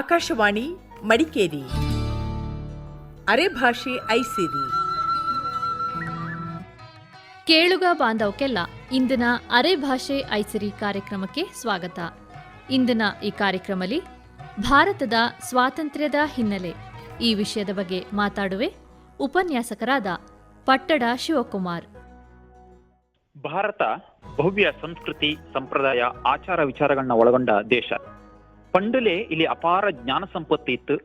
ಆಕಾಶವಾಣಿ ಮಡಿಕೇರಿ. ಅರೆಭಾಷೆ ಐಸಿರಿ. ಕೇಳುಗ ಬಾಂಧವಕ್ಕೆಲ್ಲ ಇಂದಿನ ಅರೆಭಾಷೆ ಐಸಿರಿ ಕಾರ್ಯಕ್ರಮಕ್ಕೆ ಸ್ವಾಗತ. ಇಂದಿನ ಈ ಕಾರ್ಯಕ್ರಮದಲ್ಲಿ ಭಾರತದ ಸ್ವಾತಂತ್ರ್ಯದ ಹಿನ್ನೆಲೆ ಈ ವಿಷಯದ ಬಗ್ಗೆ ಮಾತಾಡುವೆ ಉಪನ್ಯಾಸಕರಾದ ಪಟ್ಟಡ ಶಿವಕುಮಾರ್. ಭಾರತ ಭವ್ಯ ಸಂಸ್ಕೃತಿ ಸಂಪ್ರದಾಯ ಆಚಾರ ವಿಚಾರಗಳನ್ನ ಒಳಗೊಂಡ ದೇಶ. ಪಂಡಲೆ ಇಲ್ಲಿ ಅಪಾರ ಜ್ಞಾನ ಸಂಪತ್ತಿ ಇತ್ತು,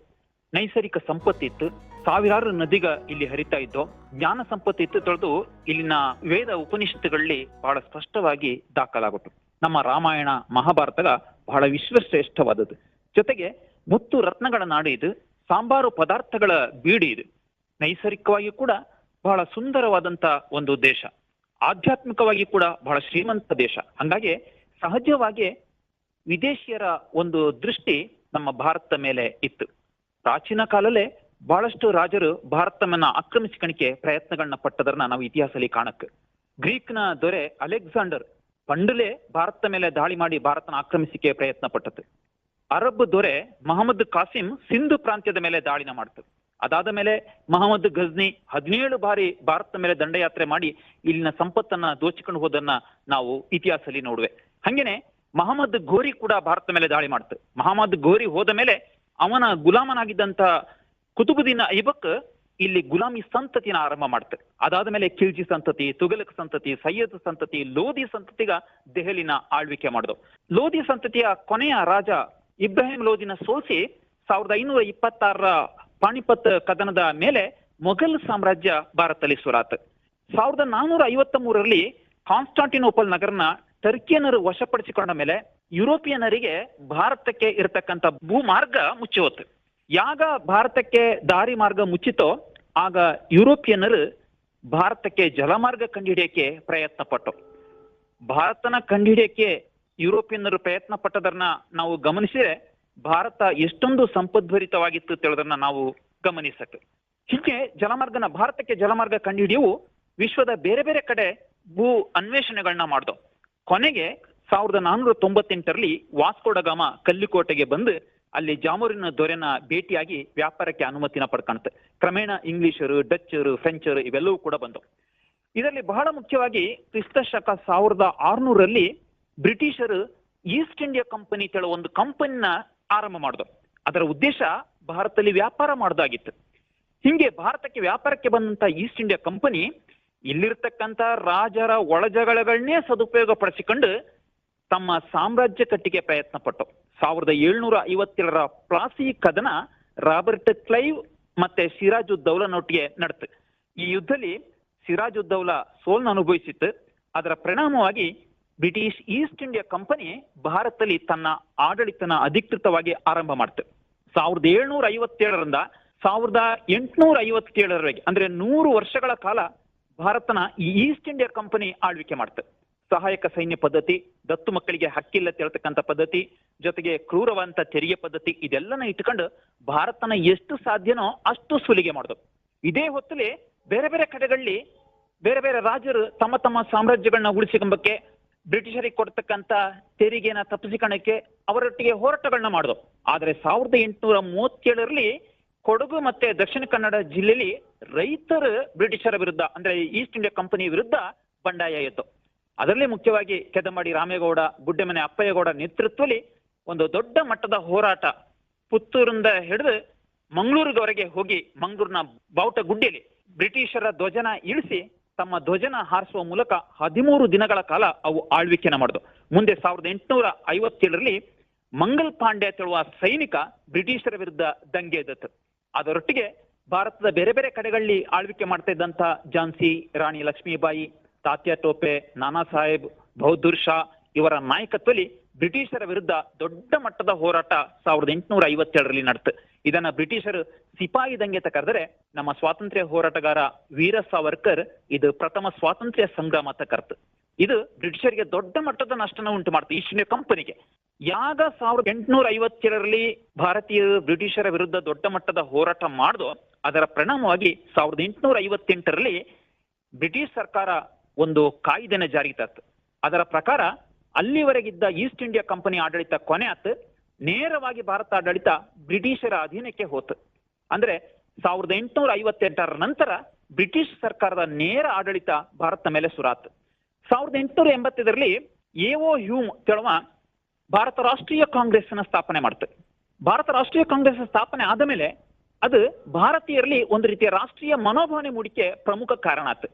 ನೈಸರ್ಗಿಕ ಸಂಪತ್ತಿ ಇತ್ತು, ಸಾವಿರಾರು ನದಿಗ ಇಲ್ಲಿ ಹರಿತಾ ಇದ್ದು ಜ್ಞಾನ ಸಂಪತ್ತಿ ಇತ್ತು ತೊಳೆದು ಇಲ್ಲಿನ ವೇದ ಉಪನಿಷತ್ತುಗಳಲ್ಲಿ ಬಹಳ ಸ್ಪಷ್ಟವಾಗಿ ದಾಖಲಾಗುತ್ತು ನಮ್ಮ ರಾಮಾಯಣ ಮಹಾಭಾರತದ ಬಹಳ ವಿಶ್ವಶ್ರೇಷ್ಠವಾದದ್ದು. ಜೊತೆಗೆ ಮುತ್ತು ರತ್ನಗಳ ನಾಡು ಇದು, ಸಾಂಬಾರು ಪದಾರ್ಥಗಳ ಬೀಡಿ ಇದು. ನೈಸರ್ಗಿಕವಾಗಿ ಕೂಡ ಬಹಳ ಸುಂದರವಾದಂತ ಒಂದು ದೇಶ. ಆಧ್ಯಾತ್ಮಿಕವಾಗಿ ಕೂಡ ಬಹಳ ಶ್ರೀಮಂತ ದೇಶ. ಹಂಗಾಗಿ ಸಹಜವಾಗಿ ವಿದೇಶಿಯರ ಒಂದು ದೃಷ್ಟಿ ನಮ್ಮ ಭಾರತದ ಮೇಲೆ ಇತ್ತು. ಪ್ರಾಚೀನ ಕಾಲಲ್ಲೇ ಬಹಳಷ್ಟು ರಾಜರು ಭಾರತವನ್ನ ಆಕ್ರಮಿಸಿಕಣಿಕೆ ಪ್ರಯತ್ನಗಳನ್ನ ಪಟ್ಟದನ್ನ ನಾವು ಇತಿಹಾಸದಲ್ಲಿ ಕಾಣಕ್ ಗ್ರೀಕ್ನ ದೊರೆ ಅಲೆಕ್ಸಾಂಡರ್ ಪಂಡಲೇ ಭಾರತ ಮೇಲೆ ದಾಳಿ ಮಾಡಿ ಭಾರತನ ಆಕ್ರಮಿಸಿಕೆ ಪ್ರಯತ್ನ ಪಟ್ಟದ್ದು. ಅರಬ್ ದೊರೆ ಮಹಮ್ಮದ್ ಕಾಸಿಂ ಸಿಂಧು ಪ್ರಾಂತ್ಯದ ಮೇಲೆ ದಾಳಿನ ಮಾಡ್ತದೆ ಅದಾದ ಮೇಲೆ ಮಹಮ್ಮದ್ ಗಜ್ನಿ ಹದಿನೇಳು ಬಾರಿ ಭಾರತದ ಮೇಲೆ ದಂಡಯಾತ್ರೆ ಮಾಡಿ ಇಲ್ಲಿನ ಸಂಪತ್ತನ್ನ ದೋಚಿಕೊಂಡು ಹೋದನ್ನ ನಾವು ಇತಿಹಾಸದಲ್ಲಿ ನೋಡುವೆ. ಹಂಗೇನೆ ಮಹಮ್ಮದ್ ಘೋರಿ ಕೂಡ ಭಾರತದ ಮೇಲೆ ದಾಳಿ ಮಾಡ್ತು. ಮಹಮ್ಮದ್ ಘೋರಿ ಹೋದ ಮೇಲೆ ಅವನ ಗುಲಾಮನಾಗಿದ್ದಂತ ಕುತುಬುದ್ದೀನ್ ಐಬಕ್ ಇಲ್ಲಿ ಗುಲಾಮಿ ಸಂತತಿನ ಆರಂಭ ಮಾಡ್ತು. ಅದಾದ ಮೇಲೆ ಖಿಲ್ಜಿ ಸಂತತಿ ತುಗಲಕ್ ಸಂತತಿ, ಸೈಯದ್ ಸಂತತಿ, ಲೋಧಿ ಸಂತತಿಗ ದೆಹಲಿನ ಆಳ್ವಿಕೆ ಮಾಡಿದ್ರು ಲೋಧಿ ಸಂತತಿಯ ಕೊನೆಯ ರಾಜ ಇಬ್ರಾಹಿಂ ಲೋಧಿನ ಸೋಸಿ ಸಾವಿರದ ಐನೂರ ಇಪ್ಪತ್ತಾರರ ಪಾಣಿಪತ್ ಕದನದ ಮೇಲೆ ಮೊಘಲ್ ಸಾಮ್ರಾಜ್ಯ ಭಾರತದಲ್ಲಿ ಸುರಾತ್. ಸಾವಿರದ ನಾನೂರ ಐವತ್ತ ಮೂರರಲ್ಲಿ ಕಾನ್ಸ್ಟಾಂಟಿನೋಪಲ್ ನಗರನ ಟರ್ಕಿಯನ್ನರು ವಶಪಡಿಸಿಕೊಂಡ ಮೇಲೆ ಯುರೋಪಿಯನರಿಗೆ ಭಾರತಕ್ಕೆ ಇರತಕ್ಕಂತ ಭೂಮಾರ್ಗ ಮುಚ್ಚಿ ಯಾಗ ಭಾರತಕ್ಕೆ ದಾರಿ ಮಾರ್ಗ ಮುಚ್ಚಿತೋ ಆಗ ಯುರೋಪಿಯನ್ನರು ಭಾರತಕ್ಕೆ ಜಲಮಾರ್ಗ ಕಂಡುಹಿಡಿಯಕ್ಕೆ ಪ್ರಯತ್ನ ಪಟ್ಟು ಭಾರತನ ಕಂಡುಹಿಡಿಯಕ್ಕೆ ಯುರೋಪಿಯನ್ನರು ಪ್ರಯತ್ನ ಪಟ್ಟದನ್ನ ನಾವು ಗಮನಿಸಿದ್ರೆ ಭಾರತ ಎಷ್ಟೊಂದು ಸಂಪದ್ಭರಿತವಾಗಿತ್ತು ತಿಳಿದನ್ನ ನಾವು ಗಮನಿಸಕ್ಕೆ ಹೀಗೆ ಜಲಮಾರ್ಗನ ಭಾರತಕ್ಕೆ ಜಲಮಾರ್ಗ ಕಂಡುಹಿಡಿಯವು ವಿಶ್ವದ ಬೇರೆ ಬೇರೆ ಕಡೆ ಭೂ ಅನ್ವೇಷಣೆಗಳನ್ನ ಮಾಡ್ದು. ಕೊನೆಗೆ ಸಾವಿರದ ನಾನ್ನೂರ ತೊಂಬತ್ತೆಂಟರಲ್ಲಿ ವಾಸ್ಕೋಡಗಾಮ ಕಲ್ಲಿಕೋಟೆಗೆ ಬಂದು ಅಲ್ಲಿ ಜಾಮೂರಿನ ದೊರೆನ ಭೇಟಿಯಾಗಿ ವ್ಯಾಪಾರಕ್ಕೆ ಅನುಮತಿನ ಪಡ್ಕಂತ ಕ್ರಮೇಣ ಇಂಗ್ಲಿಷರು, ಡಚ್ಚರು, ಫ್ರೆಂಚರು ಇವೆಲ್ಲವೂ ಕೂಡ ಬಂದವು ಇದರಲ್ಲಿ ಬಹಳ ಮುಖ್ಯವಾಗಿ ಕ್ರಿಸ್ತ ಶಕ ಸಾವಿರದ ಆರುನೂರಲ್ಲಿ ಬ್ರಿಟಿಷರು ಈಸ್ಟ್ ಇಂಡಿಯಾ ಕಂಪನಿ ತಳ ಒಂದು ಕಂಪನಿನ ಆರಂಭ ಮಾಡಿದ್ರು ಅದರ ಉದ್ದೇಶ ಭಾರತದಲ್ಲಿ ವ್ಯಾಪಾರ ಮಾಡೋದಾಗಿತ್ತು. ಹಿಂಗೆ ಭಾರತಕ್ಕೆ ವ್ಯಾಪಾರಕ್ಕೆ ಬಂದಂತ ಈಸ್ಟ್ ಇಂಡಿಯಾ ಕಂಪನಿ ಇಲ್ಲಿರ್ತಕ್ಕಂಥ ರಾಜರ ಒಳಜಗಳಗಳನ್ನೇ ಸದುಪಯೋಗ ಪಡಿಸಿಕೊಂಡು ತಮ್ಮ ಸಾಮ್ರಾಜ್ಯ ಕಟ್ಟಿಗೆ ಪ್ರಯತ್ನ ಪಟ್ಟು ಸಾವಿರದ ಏಳ್ನೂರ ಐವತ್ತೇಳರ ಪ್ಲಾಸಿ ಕದನ ರಾಬರ್ಟ್ ಕ್ಲೈವ್ ಮತ್ತೆ ಸಿರಾಜುದ್ದೌಲನೊಟ್ಟಿಗೆ ನಡೆತು. ಈ ಯುದ್ಧದಲ್ಲಿ ಸಿರಾಜುದ್ದೌಲಾ ಸೋಲ್ನ ಅನುಭವಿಸಿತ್ತು. ಅದರ ಪರಿಣಾಮವಾಗಿ ಬ್ರಿಟಿಷ್ ಈಸ್ಟ್ ಇಂಡಿಯಾ ಕಂಪನಿ ಭಾರತದಲ್ಲಿ ತನ್ನ ಆಡಳಿತನ ಅಧಿಕೃತವಾಗಿ ಆರಂಭ ಮಾಡ್ತು. ಸಾವಿರದ ಏಳ್ನೂರ ಐವತ್ತೇಳರಿಂದ ಸಾವಿರದ ಎಂಟುನೂರ ಐವತ್ತೇಳರವರೆಗೆ, ಅಂದ್ರೆ ನೂರು ವರ್ಷಗಳ ಕಾಲ ಭಾರತನ ಈಸ್ಟ್ ಇಂಡಿಯಾ ಕಂಪನಿ ಆಳ್ವಿಕೆ ಮಾಡ್ತದೆ ಸಹಾಯಕ ಸೈನ್ಯ ಪದ್ಧತಿ, ದತ್ತು ಮಕ್ಕಳಿಗೆ ಹಕ್ಕಿಲ್ಲ ಹೇಳ್ತಕ್ಕಂಥ ಪದ್ಧತಿ, ಜೊತೆಗೆ ಕ್ರೂರವಂತ ತೆರಿಗೆ ಪದ್ಧತಿ, ಇದೆಲ್ಲನ ಇಟ್ಕೊಂಡು ಭಾರತನ ಎಷ್ಟು ಸಾಧ್ಯನೋ ಅಷ್ಟು ಸುಲಿಗೆ ಮಾಡಿದ್ರು ಇದೇ ಹೊತ್ತಲ್ಲಿ ಬೇರೆ ಬೇರೆ ಕಡೆಗಳಲ್ಲಿ ಬೇರೆ ಬೇರೆ ರಾಜರು ತಮ್ಮ ತಮ್ಮ ಸಾಮ್ರಾಜ್ಯಗಳನ್ನ ಉಳಿಸಿಕೊಂಬಕ್ಕೆ ಬ್ರಿಟಿಷರಿಗೆ ಕೊಡ್ತಕ್ಕಂಥ ತೆರಿಗೆನ ತಪ್ಪಿಸಿಕೊಳ್ಳಕ್ಕೆ ಅವರೊಟ್ಟಿಗೆ ಹೋರಾಟಗಳನ್ನ ಮಾಡಿದ್ರು ಆದ್ರೆ ಸಾವಿರದ ಎಂಟುನೂರ ಮೂವತ್ತೇಳರಲ್ಲಿ ಕೊಡಗು ಮತ್ತೆ ದಕ್ಷಿಣ ಕನ್ನಡ ಜಿಲ್ಲೆಯಲ್ಲಿ ರೈತರು ಬ್ರಿಟಿಷರ ವಿರುದ್ಧ, ಅಂದ್ರೆ ಈಸ್ಟ್ ಇಂಡಿಯಾ ಕಂಪನಿ ವಿರುದ್ಧ ಬಂಡಾಯ ಎತ್ತು. ಅದರಲ್ಲಿ ಮುಖ್ಯವಾಗಿ ಕೆದಮಾಡಿ ರಾಮೇಗೌಡ, ಗುಡ್ಡೆಮನೆ ಅಪ್ಪಯ್ಯಗೌಡ ನೇತೃತ್ವದಲ್ಲಿ ಒಂದು ದೊಡ್ಡ ಮಟ್ಟದ ಹೋರಾಟ ಪುತ್ತೂರಿಂದ ಹಿಡಿದು ಮಂಗಳೂರಿಗವರೆಗೆ ಹೋಗಿ ಮಂಗಳೂರಿನ ಬಾವುಟ ಗುಡ್ಡೆಯಲ್ಲಿ ಬ್ರಿಟಿಷರ ಧ್ವಜನ ಇಳಿಸಿ ತಮ್ಮ ಧ್ವಜನ ಹಾರಿಸುವ ಮೂಲಕ ಹದಿಮೂರು ದಿನಗಳ ಕಾಲ ಅವು ಆಳ್ವಿಕೆನ ಮಾಡಿದ್ವು ಮುಂದೆ ಸಾವಿರದ ಎಂಟುನೂರ ಐವತ್ತೇಳರಲ್ಲಿ ಮಂಗಲ್ ಪಾಂಡೆ ತೆಳುವ ಸೈನಿಕ ಬ್ರಿಟಿಷರ ವಿರುದ್ಧ ದಂಗೆ ಎದ್ದತ್ತು. ಅದರೊಟ್ಟಿಗೆ ಭಾರತದ ಬೇರೆ ಬೇರೆ ಕಡೆಗಳಲ್ಲಿ ಆಳ್ವಿಕೆ ಮಾಡ್ತಾ ಇದ್ದಂತ ಝಾನ್ಸಿ, ರಾಣಿ ಲಕ್ಷ್ಮೀಬಾಯಿ, ತಾತ್ಯಾ ಟೋಪೆ ನಾನಾ ಸಾಹೇಬ್, ಬಹದ್ದೂರ್ ಶಾ ಇವರ ನಾಯಕತ್ವದಲ್ಲಿ ಬ್ರಿಟಿಷರ ವಿರುದ್ಧ ದೊಡ್ಡ ಮಟ್ಟದ ಹೋರಾಟ ಸಾವಿರದ ಎಂಟುನೂರ ಐವತ್ತೇಳರಲ್ಲಿ ನಡೆತು ಇದನ್ನ ಬ್ರಿಟಿಷರು ಸಿಪಾಯಿ ದಂಗೆ ಅಂತ ಕರೆದರೆ ನಮ್ಮ ಸ್ವಾತಂತ್ರ್ಯ ಹೋರಾಟಗಾರ ವೀರ ಸಾವರ್ಕರ್ ಇದು ಪ್ರಥಮ ಸ್ವಾತಂತ್ರ್ಯ ಸಂಗ್ರಾಮ ಅಂತ ಕರ್ತು. ಇದು ಬ್ರಿಟಿಷರಿಗೆ ದೊಡ್ಡ ಮಟ್ಟದ ನಷ್ಟನ ಉಂಟು ಮಾಡ್ತು ಈಸ್ಟ್ ಇಂಡಿಯಾ ಕಂಪನಿಗೆ. ಯಾಗ ಸಾವಿರದ ಎಂಟುನೂರ ಐವತ್ತೇಳರಲ್ಲಿ ಭಾರತೀಯರು ಬ್ರಿಟಿಷರ ವಿರುದ್ಧ ದೊಡ್ಡ ಮಟ್ಟದ ಹೋರಾಟ ಮಾಡಿದೋ, ಅದರ ಪರಿಣಾಮವಾಗಿ ಸಾವಿರದ ಎಂಟುನೂರ ಐವತ್ತೆಂಟರಲ್ಲಿ ಬ್ರಿಟಿಷ್ ಸರ್ಕಾರ ಒಂದು ಕಾಯ್ದೆನ ಜಾರಿಗೆ ತತ್ತು ಅದರ ಪ್ರಕಾರ ಅಲ್ಲಿವರೆಗಿದ್ದ ಈಸ್ಟ್ ಇಂಡಿಯಾ ಕಂಪನಿ ಆಡಳಿತ ಕೊನೆ ಆತು, ನೇರವಾಗಿ ಭಾರತ ಆಡಳಿತ ಬ್ರಿಟಿಷರ ಅಧೀನಕ್ಕೆ ಹೋತು. ಅಂದ್ರೆ ಸಾವಿರದ ಎಂಟುನೂರ ಐವತ್ತೆಂಟರ ನಂತರ ಬ್ರಿಟಿಷ್ ಸರ್ಕಾರದ ನೇರ ಆಡಳಿತ ಭಾರತ ಮೇಲೆ ಸುರಾತ್. ಸಾವಿರದ ಎಂಟುನೂರ ಎಂಬತ್ತೈದರಲ್ಲಿ ಎಒ ಹ್ಯೂಮ್ ತೆಳುವ ಭಾರತ ರಾಷ್ಟ್ರೀಯ ಕಾಂಗ್ರೆಸ್ನ ಸ್ಥಾಪನೆ ಮಾಡುತ್ತೆ ಭಾರತ ರಾಷ್ಟ್ರೀಯ ಕಾಂಗ್ರೆಸ್ ಸ್ಥಾಪನೆ ಆದ ಮೇಲೆ ಅದು ಭಾರತೀಯರಲ್ಲಿ ಒಂದು ರೀತಿಯ ರಾಷ್ಟ್ರೀಯ ಮನೋಭಾವನೆ ಮೂಡಿಕೆ ಪ್ರಮುಖ ಕಾರಣ ಆತು.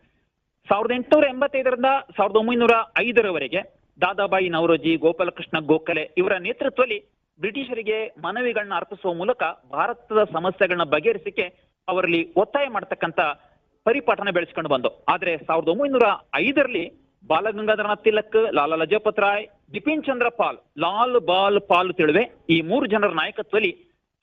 ಸಾವಿರದ ಎಂಟುನೂರ ಎಂಬತ್ತೈದರಿಂದ ಸಾವಿರದ ಒಂಬೈನೂರ ಐದರವರೆಗೆ ದಾದಾಬಾಯಿ ನವರೋಜಿ, ಗೋಪಾಲಕೃಷ್ಣ ಗೋಖಲೆ ಇವರ ನೇತೃತ್ವದಲ್ಲಿ ಬ್ರಿಟಿಷರಿಗೆ ಮನವಿಗಳನ್ನ ಅರ್ಪಿಸುವ ಮೂಲಕ ಭಾರತದ ಸಮಸ್ಯೆಗಳನ್ನ ಬಗೆಹರಿಸಿಕೆ ಅವರಲ್ಲಿ ಒತ್ತಾಯ ಮಾಡತಕ್ಕಂತ ಪರಿಪಾಠನ ಬೆಳೆಸ್ಕೊಂಡು ಬಂದು. ಆದ್ರೆ ಸಾವಿರದ ಒಂಬೈನೂರ ಐದರಲ್ಲಿ ಬಾಲಗಂಗಾಧರನಾಥ್ ತಿಲಕ್, ಲಾಲಾ ಲಜಪತ್ ರಾಯ್, ಬಿಪಿನ್ ಚಂದ್ರ ಪಾಲ್, ಲಾಲ್ ಬಾಲ್ ಪಾಲ್ ತಿಳುವೆ ಈ ಮೂರು ಜನರ ನಾಯಕತ್ವದಲ್ಲಿ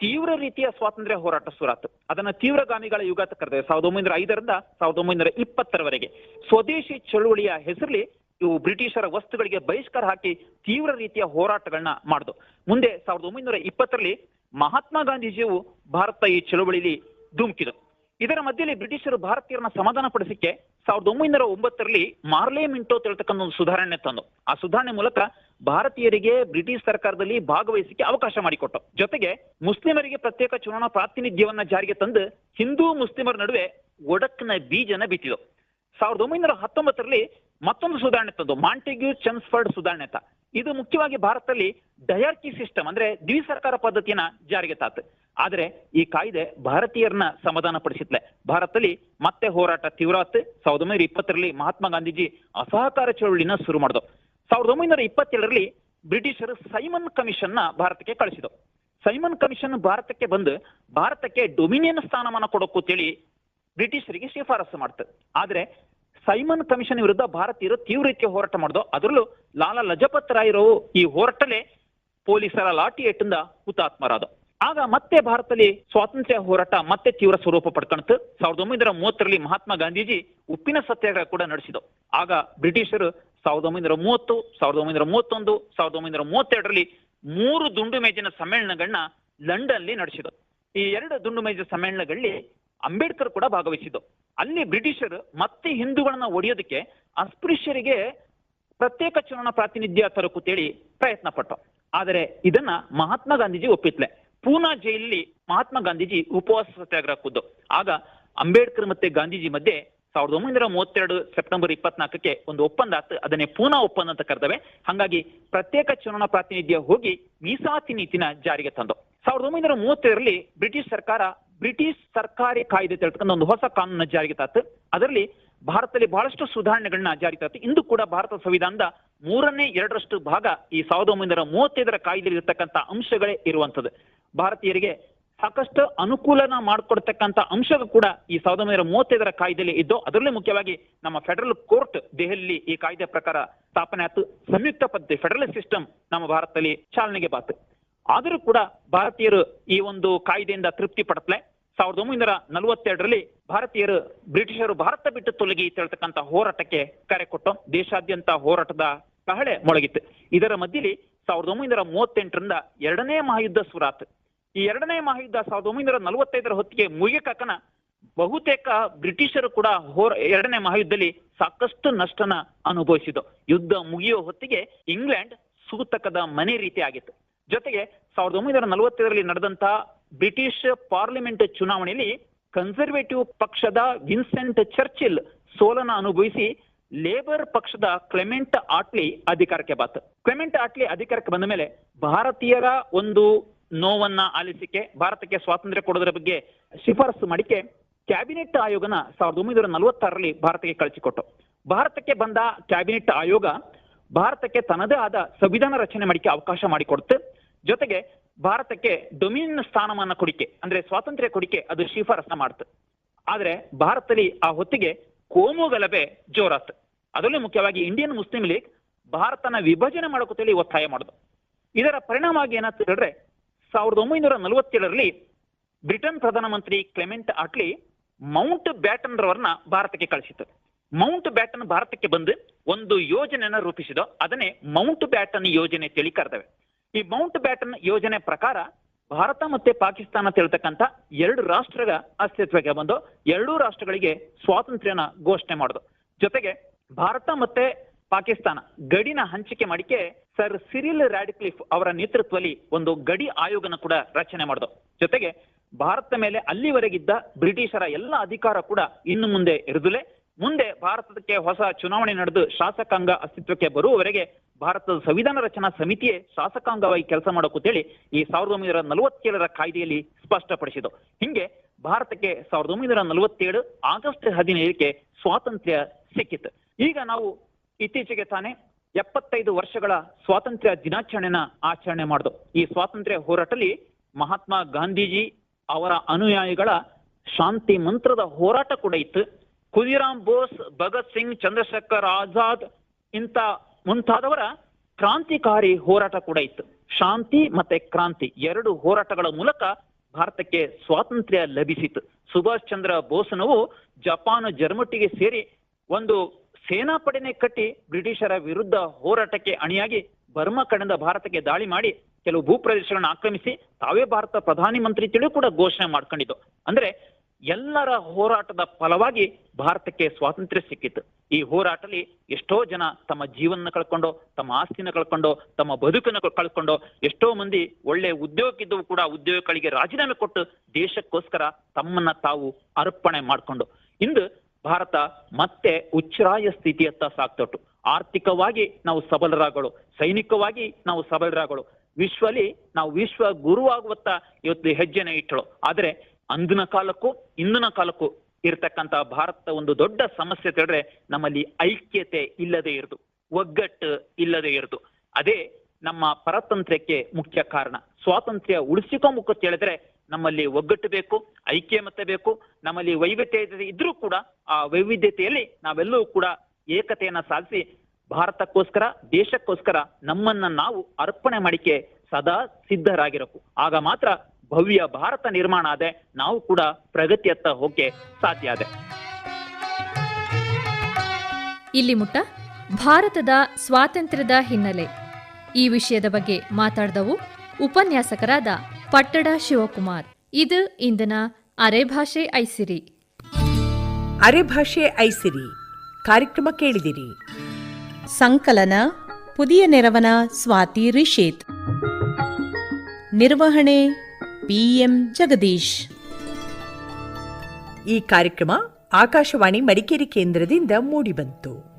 ತೀವ್ರ ರೀತಿಯ ಸ್ವಾತಂತ್ರ್ಯ ಹೋರಾಟ ಸುರಾತು. ಅದನ್ನ ತೀವ್ರಗಾಮಿಗಳ ಯುಗ ಅಂತ ಕರೆದೇವೆ ಸಾವಿರದ ಒಂಬೈನೂರ ಐದರಿಂದ ಸಾವಿರದ ಒಂಬೈನೂರ ಇಪ್ಪತ್ತರವರೆಗೆ. ಸ್ವದೇಶಿ ಚಳುವಳಿಯ ಹೆಸರಲ್ಲಿ ಇವು ಬ್ರಿಟಿಷರ ವಸ್ತುಗಳಿಗೆ ಬಹಿಷ್ಕಾರ ಹಾಕಿ ತೀವ್ರ ರೀತಿಯ ಹೋರಾಟಗಳನ್ನ ಮಾಡಿದು. ಮುಂದೆ ಸಾವಿರದ ಒಂಬೈನೂರ ಇಪ್ಪತ್ತರಲ್ಲಿ ಮಹಾತ್ಮ ಗಾಂಧೀಜಿಯು ಭಾರತ ಈ ಚಳುವಳಿಲಿ ಧುಮುಕಿದರು ಇದರ ಮಧ್ಯದಲ್ಲಿ ಬ್ರಿಟಿಷರು ಭಾರತೀಯರನ್ನ ಸಮಾಧಾನ ಪಡಿಸಿಕೆ ಸಾವಿರದ ಒಂಬೈನೂರ ಒಂಬತ್ತರಲ್ಲಿ ಮಾರ್ಲೆ ಮಿಂಟೋ ತಿಳ್ತಕ್ಕಂಥ ಒಂದು ಸುಧಾರಣೆ ತಂದು. ಆ ಸುಧಾರಣೆ ಮೂಲಕ ಭಾರತೀಯರಿಗೆ ಬ್ರಿಟಿಷ್ ಸರ್ಕಾರದಲ್ಲಿ ಭಾಗವಹಿಸಿಕೆ ಅವಕಾಶ ಮಾಡಿಕೊಟ್ಟು. ಜೊತೆಗೆ ಮುಸ್ಲಿಮರಿಗೆ ಪ್ರತ್ಯೇಕ ಚುನಾವಣಾ ಪ್ರಾತಿನಿಧ್ಯವನ್ನ ಜಾರಿಗೆ ತಂದು ಹಿಂದೂ ಮುಸ್ಲಿಮರ ನಡುವೆ ಒಡಕ್ನ ಬೀಜನ ಬಿತ್ತಿದು. ಸಾವಿರದ ಒಂಬೈನೂರ ಹತ್ತೊಂಬತ್ತರಲ್ಲಿ ಮತ್ತೊಂದು ಸುಧಾರಣೆ ತಂದು, ಮಾಂಟೆಗ್ಯೂ ಚಮ್ಸ್ಫರ್ಡ್ ಸುಧಾರಣೆ ಇದು ಮುಖ್ಯವಾಗಿ ಭಾರತದಲ್ಲಿ ಡಯಾರ್ಕಿ ಸಿಸ್ಟಮ್, ಅಂದ್ರೆ ದ್ವಿಸರ್ಕಾರ ಪದ್ಧತಿಯನ್ನ ಜಾರಿಗೆ ತಾತು. ಆದ್ರೆ ಈ ಕಾಯ್ದೆ ಭಾರತೀಯರನ್ನ ಸಮಾಧಾನ ಪಡಿಸಿತ್ಲೆ ಭಾರತದಲ್ಲಿ ಮತ್ತೆ ಹೋರಾಟ ತೀವ್ರ ಆತು. ಸಾವಿರದ ಒಂಬೈನೂರ ಇಪ್ಪತ್ತರಲ್ಲಿ ಮಹಾತ್ಮ ಗಾಂಧೀಜಿ ಅಸಹಕಾರ ಚಳುವಳಿನ ಶುರು ಮಾಡಿದ್ರು ಸಾವಿರದ ಒಂಬೈನೂರ ಇಪ್ಪತ್ತೇಳರಲ್ಲಿ ಬ್ರಿಟಿಷರು ಸೈಮನ್ ಕಮಿಷನ್ನ ಭಾರತಕ್ಕೆ ಕಳಿಸಿದ್ರು ಸೈಮನ್ ಕಮಿಷನ್ ಭಾರತಕ್ಕೆ ಬಂದು ಭಾರತಕ್ಕೆ ಡೊಮಿನಿಯನ್ ಸ್ಥಾನಮಾನ ಕೊಡೋಕು ಅಂತೇಳಿ ಬ್ರಿಟಿಷರಿಗೆ ಶಿಫಾರಸು ಮಾಡ್ತದೆ ಆದ್ರೆ ಸೈಮನ್ ಕಮಿಷನ್ ವಿರುದ್ಧ ಭಾರತೀಯರು ತೀವ್ರ ರೀತಿಯ ಹೋರಾಟ ಮಾಡಿದ್ರು ಅದರಲ್ಲೂ ಲಾಲಾ ಲಜಪತ್ ರಾಯರವು ಈ ಹೋರಾಟಲೇ ಪೊಲೀಸರ ಲಾಠಿ ಏಟಿಂದ ಹುತಾತ್ಮರಾದ. ಆಗ ಮತ್ತೆ ಭಾರತದಲ್ಲಿ ಸ್ವಾತಂತ್ರ್ಯ ಹೋರಾಟ ಮತ್ತೆ ತೀವ್ರ ಸ್ವರೂಪ ಪಡ್ಕಣ್ತು ಸಾವಿರದ ಒಂಬೈನೂರ ಮೂವತ್ತರಲ್ಲಿ ಮಹಾತ್ಮ ಗಾಂಧೀಜಿ ಉಪ್ಪಿನ ಸತ್ಯಾಗ್ರಹ ಕೂಡ ನಡೆಸಿದ್ರು ಆಗ ಬ್ರಿಟಿಷರು ಸಾವಿರದ ಒಂಬೈನೂರ ಮೂವತ್ತು, ಸಾವಿರದ ಒಂಬೈನೂರ ಮೂವತ್ತೊಂದು, ಸಾವಿರದ ಒಂಬೈನೂರ ಮೂವತ್ತೆರಡರಲ್ಲಿ ಮೂರು ದುಂಡು ಮೇಜಿನ ಸಮ್ಮೇಳನಗಳನ್ನ ನಲ್ಲಿ ನಡೆಸಿದ್ರು ಈ ಎರಡು ದುಂಡು ಮೇಜಿನ ಸಮ್ಮೇಳನಗಳಲ್ಲಿ ಅಂಬೇಡ್ಕರ್ ಕೂಡ ಭಾಗವಹಿಸಿದ್ದು. ಅಲ್ಲಿ ಬ್ರಿಟಿಷರು ಮತ್ತೆ ಹಿಂದೂಗಳನ್ನ ಒಡೆಯೋದಕ್ಕೆ ಅಸ್ಪೃಶ್ಯರಿಗೆ ಪ್ರತ್ಯೇಕ ಚುನಾವಣಾ ಪ್ರಾತಿನಿಧ್ಯ ತರಕು ತೇಳಿ ಪ್ರಯತ್ನ ಪಟ್ಟು ಆದರೆ ಇದನ್ನ ಮಹಾತ್ಮ ಗಾಂಧೀಜಿ ಒಪ್ಪಿತ್ಲೆ. ಪೂನಾ ಜೈಲಲ್ಲಿ ಮಹಾತ್ಮ ಗಾಂಧೀಜಿ ಉಪವಾಸ ಸತ್ಯಾಗ್ರಹ ಕುದ್ದು. ಆಗ ಅಂಬೇಡ್ಕರ್ ಮತ್ತೆ ಗಾಂಧೀಜಿ ಮಧ್ಯೆ ಸಾವಿರದ ಒಂಬೈನೂರ ಮೂವತ್ತೆರಡು ಸೆಪ್ಟೆಂಬರ್ ಇಪ್ಪತ್ನಾಲ್ಕಕ್ಕೆ ಒಂದು ಒಪ್ಪಂದ ಆತು ಅದನ್ನೇ ಪೂನಾ ಒಪ್ಪಂದ ಅಂತ ಕರೆದವೆ. ಹಾಗಾಗಿ ಪ್ರತ್ಯೇಕ ಚುನಾವಣಾ ಪ್ರಾತಿನಿಧ್ಯ ಹೋಗಿ ಮೀಸಾತಿ ನೀತಿನ ಜಾರಿಗೆ ತಂದು. ಸಾವಿರದ ಒಂಬೈನೂರ ಮೂವತ್ತೇಳರಲ್ಲಿ ಬ್ರಿಟಿಷ್ ಸರ್ಕಾರ, ಬ್ರಿಟಿಷ್ ಸರ್ಕಾರಿ ಕಾಯ್ದೆ ತಿಳ್ಕೊಂಡು ಒಂದು ಹೊಸ ಕಾನೂನು ಜಾರಿಗೆ ತಾತು ಅದರಲ್ಲಿ ಭಾರತದಲ್ಲಿ ಬಹಳಷ್ಟು ಸುಧಾರಣೆಗಳನ್ನ ಜಾರಿಗೆ ತಾತು ಇಂದು ಕೂಡ ಭಾರತ ಸಂವಿಧಾನದ ಮೂರನೇ ಎರಡರಷ್ಟು ಭಾಗ ಈ ಸಾವಿರದ ಒಂಬೈನೂರ ಮೂವತ್ತೈದರ ಕಾಯ್ದೆಯಲ್ಲಿ ಇರತಕ್ಕಂತ ಅಂಶಗಳೇ ಇರುವಂತದ್ದು ಭಾರತೀಯರಿಗೆ ಸಾಕಷ್ಟು ಅನುಕೂಲನ ಮಾಡಿಕೊಡ್ತಕ್ಕಂಥ ಅಂಶಗಳು ಕೂಡ ಈ ಸಾವಿರದ ಒಂಬೈನೂರ ಮೂವತ್ತೈದರ ಕಾಯ್ದೆಯಲ್ಲಿ ಇದ್ದು, ಅದರಲ್ಲೇ ಮುಖ್ಯವಾಗಿ ನಮ್ಮ ಫೆಡರಲ್ ಕೋರ್ಟ್ ದೆಹಲಿ ಈ ಕಾಯ್ದೆ ಪ್ರಕಾರ ಸ್ಥಾಪನೆ ಆಯ್ತು. ಸಂಯುಕ್ತ ಪದ್ಧತಿ ಫೆಡರಲ್ ಸಿಸ್ಟಮ್ ನಮ್ಮ ಭಾರತದಲ್ಲಿ ಚಾಲನೆಗೆ ಬಾತು. ಆದರೂ ಕೂಡ ಭಾರತೀಯರು ಈ ಒಂದು ಕಾಯ್ದೆಯಿಂದ ತೃಪ್ತಿ ಪಡತ್ಲೆ. ಸಾವಿರದ ಒಂಬೈನೂರ ನಲವತ್ತೆರಡರಲ್ಲಿ ಭಾರತೀಯರು ಬ್ರಿಟಿಷರು ಭಾರತ ಬಿಟ್ಟು ತೊಲಗಿ ತೆರಳತಕ್ಕಂಥ ಹೋರಾಟಕ್ಕೆ ಕರೆ ಕೊಟ್ಟು ದೇಶಾದ್ಯಂತ ಹೋರಾಟದ ಕಹಳೆ ಮೊಳಗಿತ್ತು. ಇದರ ಮಧ್ಯದಲ್ಲಿ ಸಾವಿರದ ಒಂಬೈನೂರ ಮೂವತ್ತೆಂಟರಿಂದ ಎರಡನೇ ಮಹಾಯುದ್ಧ ಸುರಾತ್ ಈ ಎರಡನೇ ಮಹಾಯುದ್ಧ ಸಾವಿರದ ಒಂಬೈನೂರ ನಲವತ್ತೈದರ ಹೊತ್ತಿಗೆ ಮುಗಿಯಕನ ಬಹುತೇಕ ಬ್ರಿಟಿಷರು ಕೂಡ ಹೋರ ಎರಡನೇ ಮಹಾಯುದ್ಧದಲ್ಲಿ ಸಾಕಷ್ಟು ನಷ್ಟನ ಅನುಭವಿಸಿದ್ದು. ಯುದ್ಧ ಮುಗಿಯುವ ಹೊತ್ತಿಗೆ ಇಂಗ್ಲೆಂಡ್ ಸೂತಕದ ಮನೆ ರೀತಿ ಆಗಿತ್ತು. ಜೊತೆಗೆ ಸಾವಿರದ ಒಂಬೈನೂರ ನಲವತ್ತೈದರಲ್ಲಿ ನಡೆದಂತಹ ಬ್ರಿಟಿಷ್ ಪಾರ್ಲಿಮೆಂಟ್ ಚುನಾವಣೆಯಲ್ಲಿ ಕನ್ಸರ್ವೇಟಿವ್ ಪಕ್ಷದ ವಿನ್ಸೆಂಟ್ ಚರ್ಚಿಲ್ ಸೋಲನ ಅನುಭವಿಸಿ ಲೇಬರ್ ಪಕ್ಷದ ಕ್ಲೆಮೆಂಟ್ ಆಟ್ಲಿ ಅಧಿಕಾರಕ್ಕೆ ಬಾತು. ಕ್ಲೆಮೆಂಟ್ ಆಟ್ಲಿ ಅಧಿಕಾರಕ್ಕೆ ಬಂದ ಮೇಲೆ ಭಾರತೀಯರ ಒಂದು ನೋವನ್ನ ಆಲಿಸಿಕೆ ಭಾರತಕ್ಕೆ ಸ್ವಾತಂತ್ರ್ಯ ಕೊಡೋದ್ರ ಬಗ್ಗೆ ಶಿಫಾರಸು ಮಾಡಿಕೆ ಕ್ಯಾಬಿನೆಟ್ ಆಯೋಗನ ಸಾವಿರದ ಒಂಬೈನೂರ ನಲವತ್ತಾರರಲ್ಲಿ ಭಾರತಕ್ಕೆ ಕಳಿಸಿಕೊಟ್ಟು. ಭಾರತಕ್ಕೆ ಬಂದ ಕ್ಯಾಬಿನೆಟ್ ಆಯೋಗ ಭಾರತಕ್ಕೆ ತನ್ನದೇ ಆದ ಸಂವಿಧಾನ ರಚನೆ ಮಾಡಿಕೆ ಅವಕಾಶ ಮಾಡಿಕೊಡುತ್ತೆ. ಜೊತೆಗೆ ಭಾರತಕ್ಕೆ ಡೊಮಿನಿಯನ್ ಸ್ಥಾನಮಾನ ಕೊಡಿಕೆ, ಅಂದ್ರೆ ಸ್ವಾತಂತ್ರ್ಯ ಕೊಡಿಕೆ ಅದು ಶಿಫಾರಸ್ನ ಮಾಡುತ್ತೆ. ಆದ್ರೆ ಭಾರತದಲ್ಲಿ ಆ ಹೊತ್ತಿಗೆ ಕೋಮು ಗಲಭೆ ಜೋರಾತ್. ಅದರಲ್ಲೂ ಮುಖ್ಯವಾಗಿ ಇಂಡಿಯನ್ ಮುಸ್ಲಿಂ ಲೀಗ್ ಭಾರತನ ವಿಭಜನೆ ಮಾಡೋಕತ್ತೇಳಿ ಒತ್ತಾಯ ಮಾಡುದು. ಇದರ ಪರಿಣಾಮವಾಗಿ ಏನಾಗ್ತದೆ ಹೇಳಿದ್ರೆ ಸಾವಿರದ ಒಂಬೈನೂರ ನಲವತ್ತೇಳರಲ್ಲಿ ಬ್ರಿಟನ್ ಪ್ರಧಾನಮಂತ್ರಿ ಕ್ಲೆಮೆಂಟ್ ಆಟ್ಲಿ ಮೌಂಟ್ ಬ್ಯಾಟನ್ ರವರನ್ನ ಭಾರತಕ್ಕೆ ಕಳಿಸಿತು ಮೌಂಟ್ ಬ್ಯಾಟನ್ ಭಾರತಕ್ಕೆ ಬಂದು ಒಂದು ಯೋಜನೆಯನ್ನ ರೂಪಿಸಿದ, ಅದನ್ನೇ ಮೌಂಟ್ ಬ್ಯಾಟನ್ ಯೋಜನೆ ತಿಳಿ ಕರೆದವೆ. ಈ ಮೌಂಟ್ ಬ್ಯಾಟನ್ ಯೋಜನೆ ಪ್ರಕಾರ ಭಾರತ ಮತ್ತೆ ಪಾಕಿಸ್ತಾನ ತಿಳ್ತಕ್ಕಂತ ಎರಡು ರಾಷ್ಟ್ರಗಳ ಅಸ್ತಿತ್ವಕ್ಕೆ ಬಂದು ಎರಡೂ ರಾಷ್ಟ್ರಗಳಿಗೆ ಸ್ವಾತಂತ್ರ್ಯನ ಘೋಷಣೆ ಮಾಡುದು. ಜೊತೆಗೆ ಭಾರತ ಮತ್ತೆ ಪಾಕಿಸ್ತಾನ ಗಡಿನ ಹಂಚಿಕೆ ಮಾಡಿಕೆ ಸರ್ ಸಿರಿಲ್ ರ್ಯಾಡಿಕ್ಲಿಫ್ ಅವರ ನೇತೃತ್ವದಲ್ಲಿ ಒಂದು ಗಡಿ ಆಯೋಗನ ಕೂಡ ರಚನೆ ಮಾಡಿದ್ರು ಜೊತೆಗೆ ಭಾರತ ಮೇಲೆ ಅಲ್ಲಿವರೆಗಿದ್ದ ಬ್ರಿಟಿಷರ ಎಲ್ಲ ಅಧಿಕಾರ ಕೂಡ ಇನ್ನು ಮುಂದೆ ಇರುದಿಲ್ಲ ಮುಂದೆ ಭಾರತಕ್ಕೆ ಹೊಸ ಚುನಾವಣೆ ನಡೆದು ಶಾಸಕಾಂಗ ಅಸ್ತಿತ್ವಕ್ಕೆ ಬರುವವರೆಗೆ ಭಾರತದ ಸಂವಿಧಾನ ರಚನಾ ಸಮಿತಿಯೇ ಶಾಸಕಾಂಗವಾಗಿ ಕೆಲಸ ಮಾಡೋಕಂತೇಳಿ ಈ ಸಾವಿರದ ಒಂಬೈನೂರ ನಲವತ್ತೇಳರ ಕಾಯ್ದೆಯಲ್ಲಿ ಸ್ಪಷ್ಟಪಡಿಸಿತು ಹಿಂಗೆ ಭಾರತಕ್ಕೆ ಸಾವಿರದ ಒಂಬೈನೂರ ನಲವತ್ತೇಳು ಆಗಸ್ಟ್ ಹದಿನೈದಕ್ಕೆ ಸ್ವಾತಂತ್ರ್ಯ ಸಿಕ್ಕಿತ್ತು. ಈಗ ನಾವು ಇತ್ತೀಚೆಗೆ ತಾನೇ ಎಪ್ಪತ್ತೈದು ವರ್ಷಗಳ ಸ್ವಾತಂತ್ರ್ಯ ದಿನಾಚರಣೆನ ಆಚರಣೆ ಮಾಡಿದ್ರು ಈ ಸ್ವಾತಂತ್ರ್ಯ ಹೋರಾಟದಲ್ಲಿ ಮಹಾತ್ಮ ಗಾಂಧೀಜಿ ಅವರ ಅನುಯಾಯಿಗಳ ಶಾಂತಿ ಮಂತ್ರದ ಹೋರಾಟ ಕೂಡ ಇತ್ತು. ಖುದಿರಾಮ್ ಬೋಸ್, ಭಗತ್ ಸಿಂಗ್, ಚಂದ್ರಶೇಖರ್ ಆಜಾದ್ ಇಂತ ಮುಂತಾದವರ ಕ್ರಾಂತಿಕಾರಿ ಹೋರಾಟ ಕೂಡ ಇತ್ತು. ಶಾಂತಿ ಮತ್ತೆ ಕ್ರಾಂತಿ ಎರಡು ಹೋರಾಟಗಳ ಮೂಲಕ ಭಾರತಕ್ಕೆ ಸ್ವಾತಂತ್ರ್ಯ ಲಭಿಸಿತು ಸುಭಾಷ್ ಚಂದ್ರ ಬೋಸ್ನವು ಜಪಾನ್ ಜರ್ಮಟಿಗೆ ಸೇರಿ ಒಂದು ಸೇನಾಪಡೆನೆ ಕಟ್ಟಿ ಬ್ರಿಟಿಷರ ವಿರುದ್ಧ ಹೋರಾಟಕ್ಕೆ ಅಣಿಯಾಗಿ ಬರ್ಮಾ ಕಡೆಯಿಂದ ಭಾರತಕ್ಕೆ ದಾಳಿ ಮಾಡಿ ಕೆಲವು ಭೂಪ್ರದೇಶಗಳನ್ನ ಆಕ್ರಮಿಸಿ ತಾವೇ ಭಾರತ ಪ್ರಧಾನಿ ಮಂತ್ರಿ ತಿಳಿ ಕೂಡ ಘೋಷಣೆ ಮಾಡ್ಕೊಂಡಿದ್ದು. ಅಂದ್ರೆ ಎಲ್ಲರ ಹೋರಾಟದ ಫಲವಾಗಿ ಭಾರತಕ್ಕೆ ಸ್ವಾತಂತ್ರ್ಯ ಸಿಕ್ಕಿತ್ತು. ಈ ಹೋರಾಟದಲ್ಲಿ ಎಷ್ಟೋ ಜನ ತಮ್ಮ ಜೀವನ ಕಳ್ಕೊಂಡು, ತಮ್ಮ ಆಸ್ತಿನ ಕಳ್ಕೊಂಡು, ತಮ್ಮ ಬದುಕನ್ನು ಕಳ್ಕೊಂಡು, ಎಷ್ಟೋ ಮಂದಿ ಒಳ್ಳೆ ಉದ್ಯೋಗಕ್ಕಿದ್ದವು ಕೂಡ ಉದ್ಯೋಗಗಳಿಗೆ ರಾಜೀನಾಮೆ ಕೊಟ್ಟು ದೇಶಕ್ಕೋಸ್ಕರ ತಮ್ಮನ್ನ ತಾವು ಅರ್ಪಣೆ ಮಾಡಿಕೊಂಡು. ಇಂದು ಭಾರತ ಮತ್ತೆ ಉಚ್ಛ್ರಾಯ ಸ್ಥಿತಿಯತ್ತ ಸಾಕ್ತೊಟ್ಟು. ಆರ್ಥಿಕವಾಗಿ ನಾವು ಸಬಲರಾಗಳು, ಸೈನಿಕವಾಗಿ ನಾವು ಸಬಲರಾಗಳು. ವಿಶ್ವಲಿ ನಾವು ವಿಶ್ವ ಗುರುವಾಗುವತ್ತ ಇವತ್ತು ಹೆಜ್ಜೆನ ಇಟ್ಟಳು ಆದರೆ ಅಂದಿನ ಕಾಲಕ್ಕೂ ಇಂದಿನ ಕಾಲಕ್ಕೂ ಇರತಕ್ಕಂತ ಭಾರತದ ಒಂದು ದೊಡ್ಡ ಸಮಸ್ಯೆ ತಿಳಿದ್ರೆ ನಮ್ಮಲ್ಲಿ ಐಕ್ಯತೆ ಇಲ್ಲದೆ ಇರದು, ಒಗ್ಗಟ್ಟು ಇಲ್ಲದೆ ಇರುದು. ಅದೇ ನಮ್ಮ ಪರತಂತ್ರಕ್ಕೆ ಮುಖ್ಯ ಕಾರಣ. ಸ್ವಾತಂತ್ರ್ಯ ಉಳಿಸಿಕೊಂಬುಕು ಹೇಳಿದ್ರೆ ನಮ್ಮಲ್ಲಿ ಒಗ್ಗಟ್ಟು ಬೇಕು, ಐಕ್ಯಮತ್ಯ ಬೇಕು, ನಮ್ಮಲ್ಲಿ ವೈವಿಧ್ಯತೆ ಇದ್ರೂ ಕೂಡ ಆ ವೈವಿಧ್ಯತೆಯಲ್ಲಿ ನಾವೆಲ್ಲರೂ ಕೂಡ ಏಕತೆಯನ್ನ ಸಾಧಿಸಿ ಭಾರತಕ್ಕೋಸ್ಕರ, ದೇಶಕ್ಕೋಸ್ಕರ ನಮ್ಮನ್ನ ನಾವು ಅರ್ಪಣೆ ಮಾಡಿಕೆ ಸದಾ ಸಿದ್ಧರಾಗಿರಬೇಕು. ಆಗ ಮಾತ್ರ ಭವ್ಯ ಭಾರತ ನಿರ್ಮಾಣ ಆದೆ ನಾವು ಕೂಡ ಪ್ರಗತಿಯತ್ತ ಹೋಗಕ್ಕೆ ಸಾಧ್ಯ ಆದೆ ಇಲ್ಲಿ ಮುಟ್ಟ, ಭಾರತದ ಸ್ವಾತಂತ್ರ್ಯದ ಹಿನ್ನೆಲೆ. ಈ ವಿಷಯದ ಬಗ್ಗೆ ಮಾತಾಡಿದವು ಉಪನ್ಯಾಸಕರಾದ ಪಟ್ಟಡ ಶಿವಕುಮಾರ್. ಇದು ಇಂದಿನ ಅರೆಭಾಷೆ ಐಸಿರಿ. ಅರೆಭಾಷೆ ಐಸಿರಿ. ಕಾರ್ಯಕ್ರಮ ಕೇಳಿದಿರಿ. ಸಂಕಲನ ಪುದಿಯ ನೆರವನ ಸ್ವಾತಿ ರಿಷೇತ್. ನಿರ್ವಹಣೆ ಪಿಎಂ ಜಗದೀಶ್. ಈ ಕಾರ್ಯಕ್ರಮ ಆಕಾಶವಾಣಿ ಮಡಿಕೇರಿ ಕೇಂದ್ರದಿಂದ ಮೂಡಿಬಂತು.